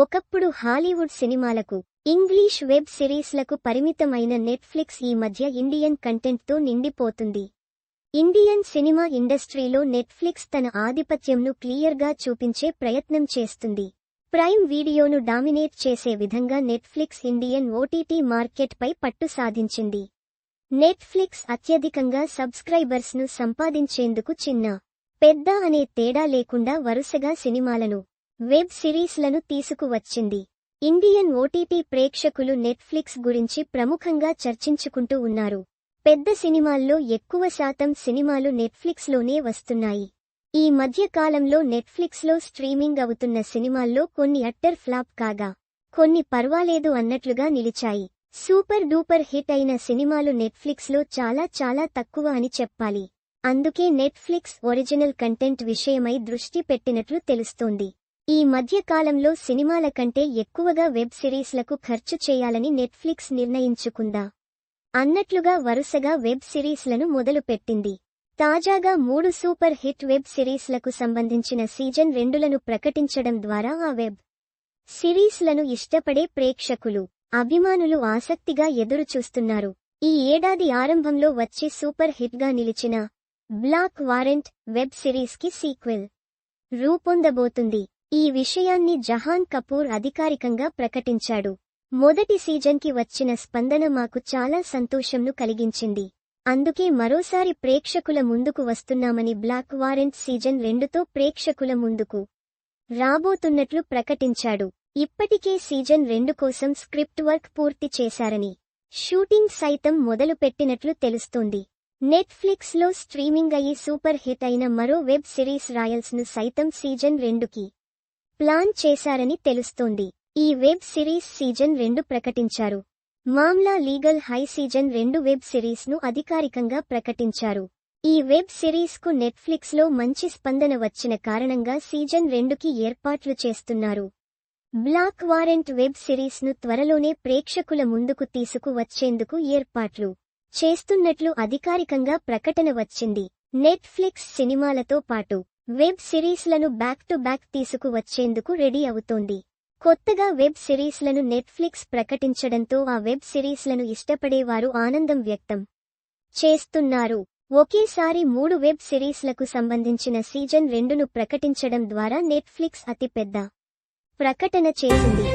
ఒకప్పుడు హాలీవుడ్ సినిమాలకు English web సిరీస్లకు పరిమితమైన నెట్ఫ్లిక్స్ ఈ మధ్య ఇండియన్ కంటెంట్తో నిండిపోతుంది. ఇండియన్ సినిమా ఇండస్ట్రీలో నెట్ఫ్లిక్స్ తన ఆధిపత్యంను క్లియర్గా చూపించే ప్రయత్నం చేస్తుంది. ప్రైమ్ వీడియోను డామినేట్ చేసే విధంగా నెట్ఫ్లిక్స్ ఇండియన్ ఓటీటీ మార్కెట్పై పట్టు సాధించింది. నెట్ఫ్లిక్స్ అత్యధికంగా సబ్స్క్రైబర్స్ను సంపాదించేందుకు చిన్న పెద్ద అనే తేడా లేకుండా వరుసగా సినిమాలను వెబ్ సిరీస్లను తీసుకువచ్చింది. ఇండియన్ ఓటీటీ ప్రేక్షకులు నెట్ఫ్లిక్స్ గురించి ప్రముఖంగా చర్చించుకుంటూ ఉన్నారు. పెద్ద సినిమాల్లో ఎక్కువ శాతం సినిమాలు నెట్ఫ్లిక్స్లోనే వస్తున్నాయి. ఈ మధ్య కాలంలో నెట్ఫ్లిక్స్లో స్ట్రీమింగ్ అవుతున్న సినిమాల్లో కొన్ని అట్టర్ ఫ్లాప్ కాగా కొన్ని పర్వాలేదు అన్నట్లుగా నిలిచాయి. సూపర్ డూపర్ హిట్ అయిన సినిమాలు నెట్ఫ్లిక్స్లో చాలా చాలా తక్కువ అని చెప్పాలి. అందుకే నెట్ఫ్లిక్స్ ఒరిజినల్ కంటెంట్ విషయమై దృష్టి పెట్టినట్లు తెలుస్తోంది. ఈ మధ్య కాలంలో సినిమాల కంటే ఎక్కువగా వెబ్ సిరీస్లకు ఖర్చు చేయాలని నెట్ఫ్లిక్స్ నిర్ణయించుకుందా? అన్నట్లుగా వరుసగా వెబ్ సిరీస్లను మొదలుపెట్టింది. తాజాగా మూడు సూపర్ హిట్ వెబ్ సిరీస్లకు సంబంధించిన సీజన్ రెండులను ప్రకటించడం ద్వారా ఆ వెబ్ సిరీస్లను ఇష్టపడే ప్రేక్షకులు అభిమానులు ఆసక్తిగా ఎదురుచూస్తున్నారు. ఈ ఏడాది ఆరంభంలో వచ్చి సూపర్ హిట్గా నిలిచిన బ్లాక్ వారెంట్ వెబ్ సిరీస్కి సీక్వెల్ రూపొందబోతుంది. ఈ విషయాన్ని జహాన్ కపూర్ అధికారికంగా ప్రకటించాడు. మొదటి సీజన్కి వచ్చిన స్పందన మాకు చాలా సంతోషంను కలిగించింది. అందుకే మరోసారి ప్రేక్షకుల ముందుకు వస్తున్నామని బ్లాక్ వారెంట్ సీజన్ రెండుతో ప్రేక్షకుల ముందుకు రాబోతున్నట్లు ప్రకటించాడు. ఇప్పటికే సీజన్ రెండు కోసం స్క్రిప్ట్ వర్క్ పూర్తి చేశారని షూటింగ్ సైతం మొదలుపెట్టినట్లు తెలుస్తోంది. నెట్ఫ్లిక్స్లో స్ట్రీమింగ్ అయ్యి సూపర్ హిట్ అయిన మరో వెబ్ సిరీస్ రాయల్స్ను సైతం సీజన్ రెండుకి ప్లాన్ చేశారని తెలుస్తోంది. ఈ వెబ్ సిరీస్ సీజన్ రెండు ప్రకటించారు. మామ్లా లీగల్ హై సీజన్ రెండు వెబ్ సిరీస్ను అధికారికంగా ప్రకటించారు. ఈ వెబ్ సిరీస్కు నెట్ఫ్లిక్స్లో మంచి స్పందన వచ్చిన కారణంగా సీజన్ రెండుకి ఏర్పాట్లు చేస్తున్నారు. బ్లాక్ వారెంట్ వెబ్ సిరీస్ను త్వరలోనే ప్రేక్షకుల ముందుకు తీసుకువచ్చేందుకు ఏర్పాట్లు చేస్తున్నట్లు అధికారికంగా ప్రకటన వచ్చింది. నెట్ఫ్లిక్స్ సినిమాలతో పాటు వెబ్ సిరీస్లను బ్యాక్ టు బ్యాక్ తీసుకువచ్చేందుకు రెడీ అవుతోంది. కొత్తగా వెబ్ సిరీస్లను నెట్ఫ్లిక్స్ ప్రకటించడంతో ఆ వెబ్ సిరీస్లను ఇష్టపడేవారు ఆనందం వ్యక్తం చేస్తున్నారు. ఒకేసారి మూడు వెబ్ సిరీస్లకు సంబంధించిన సీజన్ రెండును ప్రకటించడం ద్వారా నెట్ఫ్లిక్స్ అతిపెద్ద ప్రకటన చేసింది.